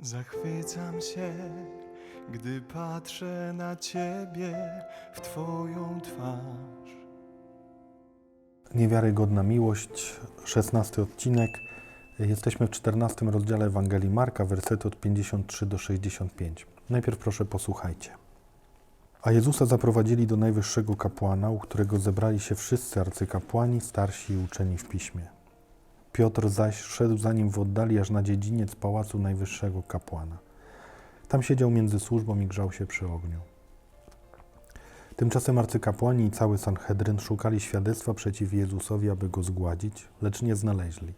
Zachwycam się, gdy patrzę na Ciebie w Twoją twarz. Niewiarygodna miłość, 16 odcinek. Jesteśmy w 14 rozdziale Ewangelii Marka, wersety od 53 do 65. Najpierw proszę posłuchajcie. A Jezusa zaprowadzili do najwyższego kapłana, u którego zebrali się wszyscy arcykapłani, starsi i uczeni w piśmie. Piotr zaś szedł za nim w oddali aż na dziedziniec pałacu najwyższego kapłana. Tam siedział między służbą i grzał się przy ogniu. Tymczasem arcykapłani i cały Sanhedryn szukali świadectwa przeciw Jezusowi, aby go zgładzić, lecz nie znaleźli.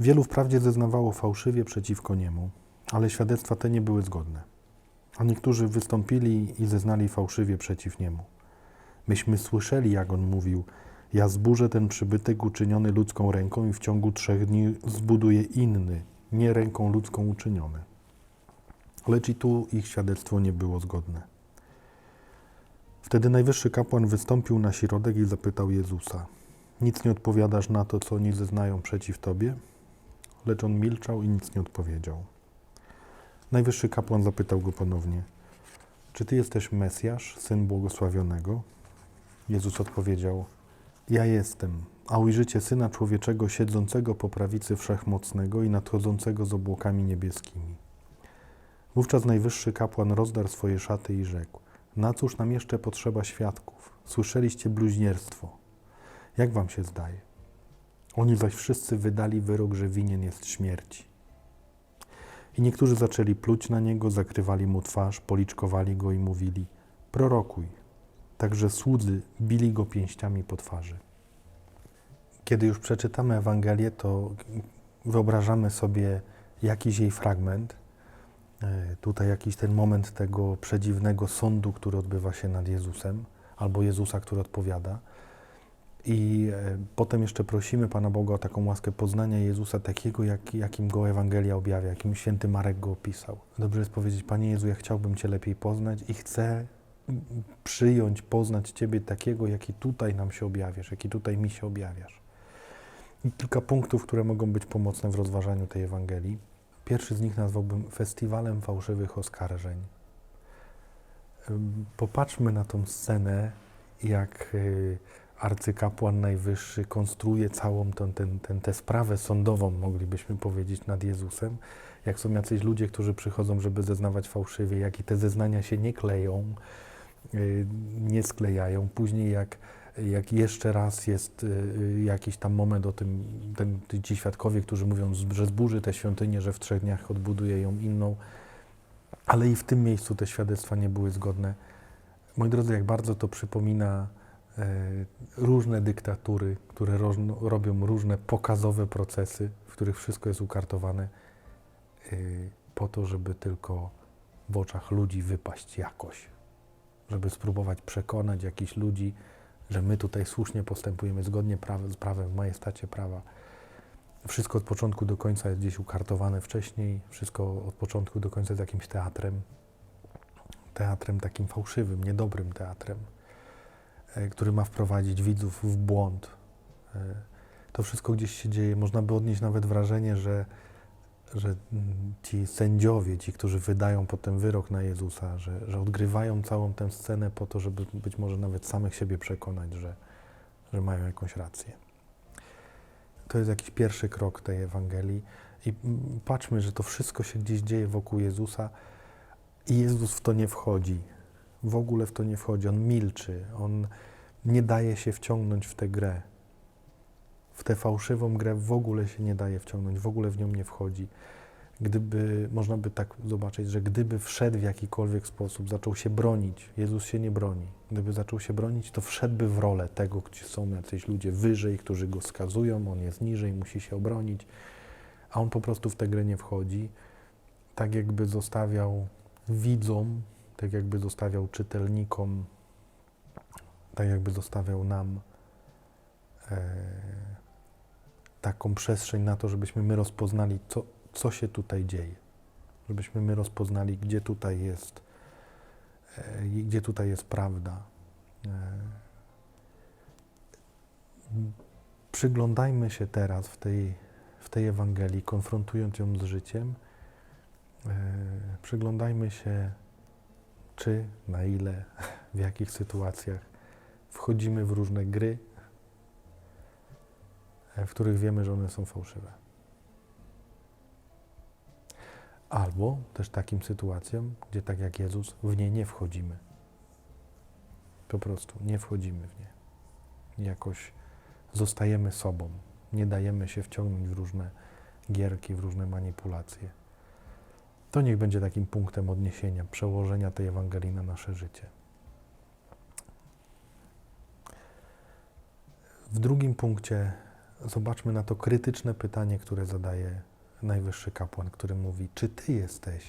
Wielu wprawdzie zeznawało fałszywie przeciwko niemu, ale świadectwa te nie były zgodne. A niektórzy wystąpili i zeznali fałszywie przeciw niemu. Myśmy słyszeli, jak on mówił: Ja zburzę ten przybytek uczyniony ludzką ręką i w ciągu trzech dni zbuduję inny, nie ręką ludzką uczyniony. Lecz i tu ich świadectwo nie było zgodne. Wtedy najwyższy kapłan wystąpił na środek i zapytał Jezusa: Nic nie odpowiadasz na to, co oni zeznają przeciw tobie? Lecz on milczał i nic nie odpowiedział. Najwyższy kapłan zapytał go ponownie: Czy ty jesteś Mesjasz, syn błogosławionego? Jezus odpowiedział: Ja jestem, a ujrzycie syna człowieczego siedzącego po prawicy wszechmocnego i nadchodzącego z obłokami niebieskimi. Wówczas najwyższy kapłan rozdarł swoje szaty i rzekł: na cóż nam jeszcze potrzeba świadków? Słyszeliście bluźnierstwo. Jak wam się zdaje? Oni zaś wszyscy wydali wyrok, że winien jest śmierci. I niektórzy zaczęli pluć na niego, zakrywali mu twarz, policzkowali go i mówili: Prorokuj. Także słudzy bili go pięściami po twarzy. Kiedy już przeczytamy Ewangelię, to wyobrażamy sobie jakiś jej fragment, E, tutaj jakiś ten moment tego przedziwnego sądu, który odbywa się nad Jezusem, albo Jezusa, który odpowiada. I e, potem jeszcze prosimy Pana Boga o taką łaskę poznania Jezusa takiego, jak, jakim go Ewangelia objawia, jakim święty Marek go opisał. Dobrze jest powiedzieć, Panie Jezu, ja chciałbym Cię lepiej poznać i chcę przyjąć, poznać Ciebie takiego, jaki tutaj nam się objawiasz, jaki tutaj mi się objawiasz. I kilka punktów, które mogą być pomocne w rozważaniu tej Ewangelii. Pierwszy z nich nazwałbym festiwalem fałszywych oskarżeń. Popatrzmy na tą scenę, jak y, arcykapłan najwyższy konstruuje całą tę sprawę sądową, moglibyśmy powiedzieć, nad Jezusem. Jak są jacyś ludzie, którzy przychodzą, żeby zeznawać fałszywie, jak i te zeznania się nie kleją, nie sklejają. Później jak jak jeszcze raz jest y, jakiś tam moment o tym, ten, ci świadkowie, którzy mówią, że zburzy tę świątynię, że w trzech dniach odbuduje ją inną, ale i w tym miejscu te świadectwa nie były zgodne. Moi drodzy, jak bardzo to przypomina e, różne dyktatury, które robią różne pokazowe procesy, w których wszystko jest ukartowane e, po to, żeby tylko w oczach ludzi wypaść jakoś, żeby spróbować przekonać jakichś ludzi, że my tutaj słusznie postępujemy zgodnie praw, z prawem, w majestacie prawa. Wszystko od początku do końca jest gdzieś ukartowane wcześniej, wszystko od początku do końca jest jakimś teatrem. Teatrem takim fałszywym, niedobrym teatrem, e, który ma wprowadzić widzów w błąd. E, To wszystko gdzieś się dzieje. Można by odnieść nawet wrażenie, że, że ci sędziowie, ci, którzy wydają potem wyrok na Jezusa, że, że odgrywają całą tę scenę po to, żeby być może nawet samych siebie przekonać, że, że mają jakąś rację. To jest jakiś pierwszy krok tej Ewangelii. I patrzmy, że to wszystko się gdzieś dzieje wokół Jezusa i Jezus w to nie wchodzi. W ogóle w to nie wchodzi. On milczy. On nie daje się wciągnąć w tę grę. W tę fałszywą grę w ogóle się nie daje wciągnąć, w ogóle w nią nie wchodzi. Gdyby, można by tak zobaczyć, że gdyby wszedł w jakikolwiek sposób, zaczął się bronić, Jezus się nie broni. Gdyby zaczął się bronić, to wszedłby w rolę tego, gdzie są jacyś ludzie wyżej, którzy go skazują, on jest niżej, musi się obronić, a on po prostu w tę grę nie wchodzi. Tak jakby zostawiał widzom, tak jakby zostawiał czytelnikom, tak jakby zostawiał nam e, taką przestrzeń na to, żebyśmy my rozpoznali, co, co się tutaj dzieje. Żebyśmy my rozpoznali, gdzie tutaj jest, e, gdzie tutaj jest prawda. E, Przyglądajmy się teraz w tej, w tej Ewangelii, konfrontując ją z życiem przyglądajmy się, czy, na ile, w jakich sytuacjach wchodzimy w różne gry, e, w których wiemy, że one są fałszywe. Albo też takim sytuacjom, gdzie tak jak Jezus, w nie nie wchodzimy. Po prostu nie wchodzimy w nie. Jakoś zostajemy sobą. Nie dajemy się wciągnąć w różne gierki, w różne manipulacje. To niech będzie takim punktem odniesienia, przełożenia tej Ewangelii na nasze życie. W drugim punkcie zobaczmy na to krytyczne pytanie, które zadaje najwyższy kapłan, który mówi: Czy ty jesteś?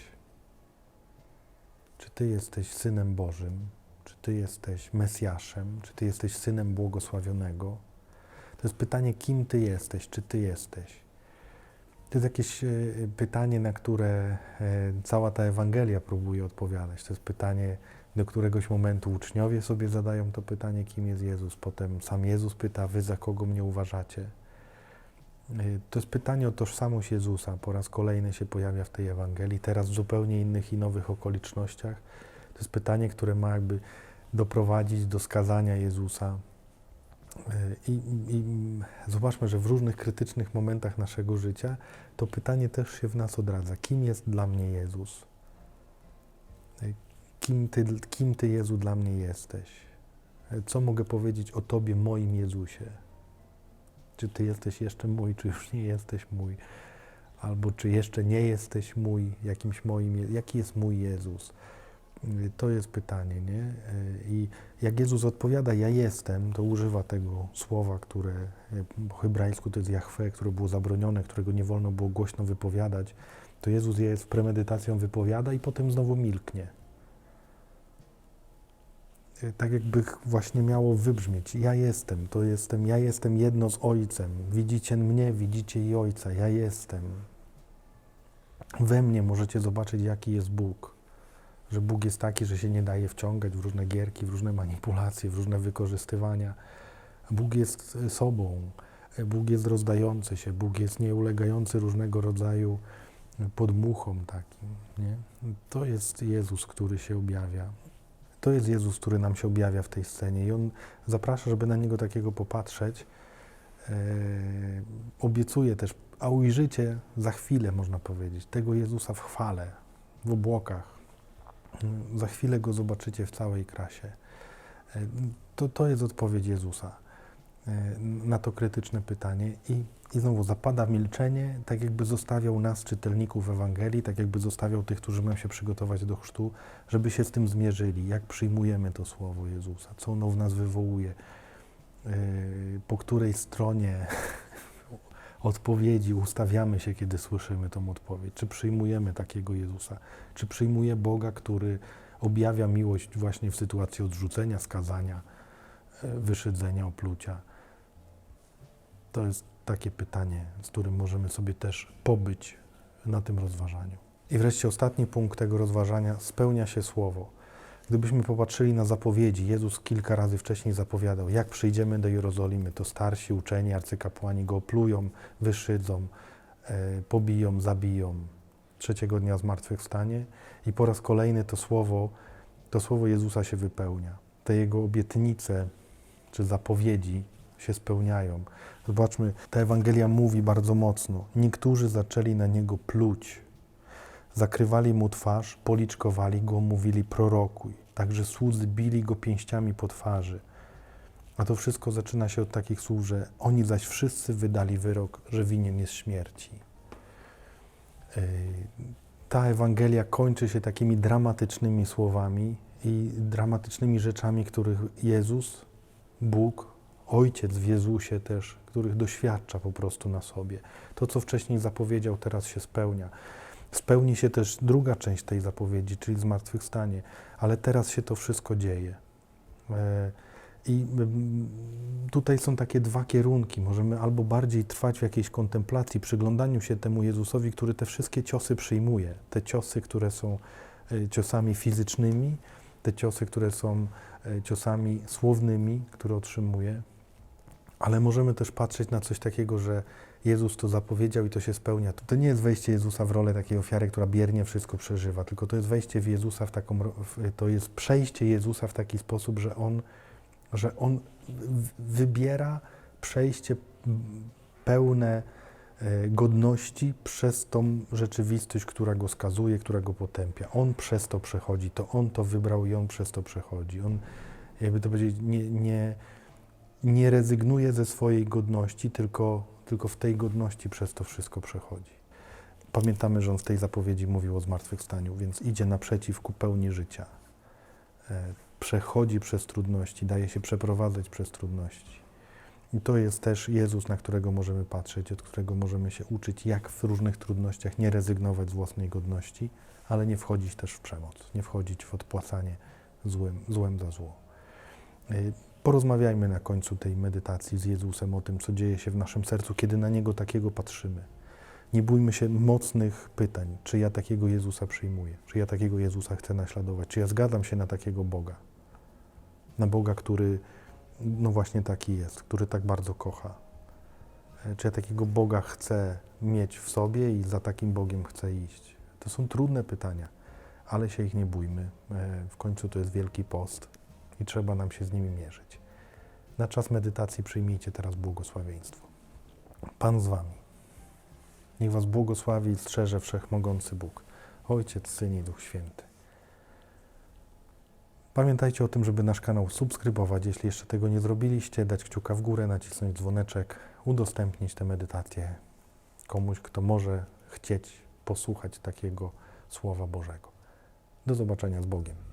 Czy ty jesteś synem Bożym? Czy ty jesteś Mesjaszem? Czy ty jesteś synem błogosławionego? To jest pytanie, kim ty jesteś? Czy ty jesteś? To jest jakieś e, pytanie, na które e, cała ta Ewangelia próbuje odpowiadać. To jest pytanie, do któregoś momentu uczniowie sobie zadają to pytanie, kim jest Jezus. Potem sam Jezus pyta, wy za kogo mnie uważacie? E, To jest pytanie o tożsamość Jezusa. Po raz kolejny się pojawia w tej Ewangelii, teraz w zupełnie innych i nowych okolicznościach. To jest pytanie, które ma jakby doprowadzić do skazania Jezusa. I, i, I zobaczmy, że w różnych krytycznych momentach naszego życia to pytanie też się w nas odradza. Kim jest dla mnie Jezus? Kim ty, kim ty Jezu, dla mnie jesteś? Co mogę powiedzieć o Tobie, moim Jezusie? Czy Ty jesteś jeszcze mój, czy już nie jesteś mój? Albo czy jeszcze nie jesteś mój, jakimś moim, jaki jest mój Jezus? Y, To jest pytanie, nie? Y, I jak Jezus odpowiada, ja jestem, to używa tego słowa, które y, po hebrajsku to jest Jahwe, które było zabronione, którego nie wolno było głośno wypowiadać, to Jezus je z premedytacją wypowiada i potem znowu milknie. Y, Tak jakby właśnie miało wybrzmieć, ja jestem, to jestem, ja jestem jedno z Ojcem, widzicie mnie, widzicie i Ojca, ja jestem. We mnie możecie zobaczyć, jaki jest Bóg że Bóg jest taki, że się nie daje wciągać w różne gierki, w różne manipulacje, w różne wykorzystywania. Bóg jest e, sobą, E, Bóg jest rozdający się, Bóg jest nieulegający różnego rodzaju podmuchom takim. Nie? To jest Jezus, który się objawia. To jest Jezus, który nam się objawia w tej scenie i On zaprasza, żeby na Niego takiego popatrzeć. E, obiecuje też, a ujrzycie za chwilę, można powiedzieć, tego Jezusa w chwale, w obłokach, Mm, Za chwilę go zobaczycie w całej krasie. E, To, to jest odpowiedź Jezusa na to krytyczne pytanie. I, I znowu zapada milczenie, tak jakby zostawiał nas, czytelników Ewangelii, tak jakby zostawiał tych, którzy mają się przygotować do chrztu, żeby się z tym zmierzyli, jak przyjmujemy to słowo Jezusa, co ono w nas wywołuje, e, po której stronie odpowiedzi ustawiamy się, kiedy słyszymy tą odpowiedź. Czy przyjmujemy takiego Jezusa? Czy przyjmuje Boga, który objawia miłość właśnie w sytuacji odrzucenia, skazania, e, wyszydzenia, oplucia? To jest takie pytanie, z którym możemy sobie też pobyć na tym rozważaniu. I wreszcie ostatni punkt tego rozważania spełnia się słowo. Gdybyśmy popatrzyli na zapowiedzi, Jezus kilka razy wcześniej zapowiadał, jak przyjdziemy do Jerozolimy, to starsi uczeni, arcykapłani go oplują, wyszydzą, e, pobiją, zabiją. Trzeciego dnia zmartwychwstanie i po raz kolejny to słowo, to słowo Jezusa się wypełnia. Te jego obietnice czy zapowiedzi się spełniają. Zobaczmy, ta Ewangelia mówi bardzo mocno. Niektórzy zaczęli na niego pluć, zakrywali mu twarz, policzkowali go, mówili prorokuj. Także słudzy bili go pięściami po twarzy. A to wszystko zaczyna się od takich słów, że oni zaś wszyscy wydali wyrok, że winien jest śmierci. Yy, Ta Ewangelia kończy się takimi dramatycznymi słowami i dramatycznymi rzeczami, których Jezus, Bóg, Ojciec w Jezusie też, których doświadcza po prostu na sobie. To, co wcześniej zapowiedział, teraz się spełnia. Spełni się też druga część tej zapowiedzi, czyli zmartwychwstanie, ale teraz się to wszystko dzieje. E, I tutaj są takie dwa kierunki. Możemy albo bardziej trwać w jakiejś kontemplacji, przyglądaniu się temu Jezusowi, który te wszystkie ciosy przyjmuje. Te ciosy, które są e, ciosami fizycznymi, te ciosy, które są e, ciosami słownymi, które otrzymuje. Ale możemy też patrzeć na coś takiego, że Jezus to zapowiedział i to się spełnia. To nie jest wejście Jezusa w rolę takiej ofiary, która biernie wszystko przeżywa, tylko to jest wejście w Jezusa w taką, to jest przejście Jezusa w taki sposób, że On, że on wybiera przejście pełne e, godności przez tą rzeczywistość, która go skazuje, która go potępia. On przez to przechodzi, to on to wybrał i on przez to przechodzi. On, jakby to powiedzieć, nie, nie, nie rezygnuje ze swojej godności, tylko, tylko w tej godności przez to wszystko przechodzi. Pamiętamy, że on w tej zapowiedzi mówił o zmartwychwstaniu, więc idzie naprzeciw ku pełni życia. E, Przechodzi przez trudności, daje się przeprowadzać przez trudności. I to jest też Jezus, na którego możemy patrzeć, od którego możemy się uczyć, jak w różnych trudnościach nie rezygnować z własnej godności, ale nie wchodzić też w przemoc, nie wchodzić w odpłacanie złem, złem za zło. Porozmawiajmy na końcu tej medytacji z Jezusem o tym, co dzieje się w naszym sercu, kiedy na Niego takiego patrzymy. Nie bójmy się mocnych pytań, czy ja takiego Jezusa przyjmuję, czy ja takiego Jezusa chcę naśladować, czy ja zgadzam się na takiego Boga. Na Boga, który no właśnie taki jest, który tak bardzo kocha. E, Czy ja takiego Boga chcę mieć w sobie i za takim Bogiem chcę iść? To są trudne pytania, ale się ich nie bójmy. E, W końcu to jest Wielki Post i trzeba nam się z nimi mierzyć. Na czas medytacji przyjmijcie teraz błogosławieństwo. Pan z Wami. Niech Was błogosławi i strzeże Wszechmogący Bóg, Ojciec, Syn i Duch Święty. Pamiętajcie o tym, żeby nasz kanał subskrybować, jeśli jeszcze tego nie zrobiliście, dać kciuka w górę, nacisnąć dzwoneczek, udostępnić tę medytację komuś, kto może chcieć posłuchać takiego Słowa Bożego. Do zobaczenia z Bogiem.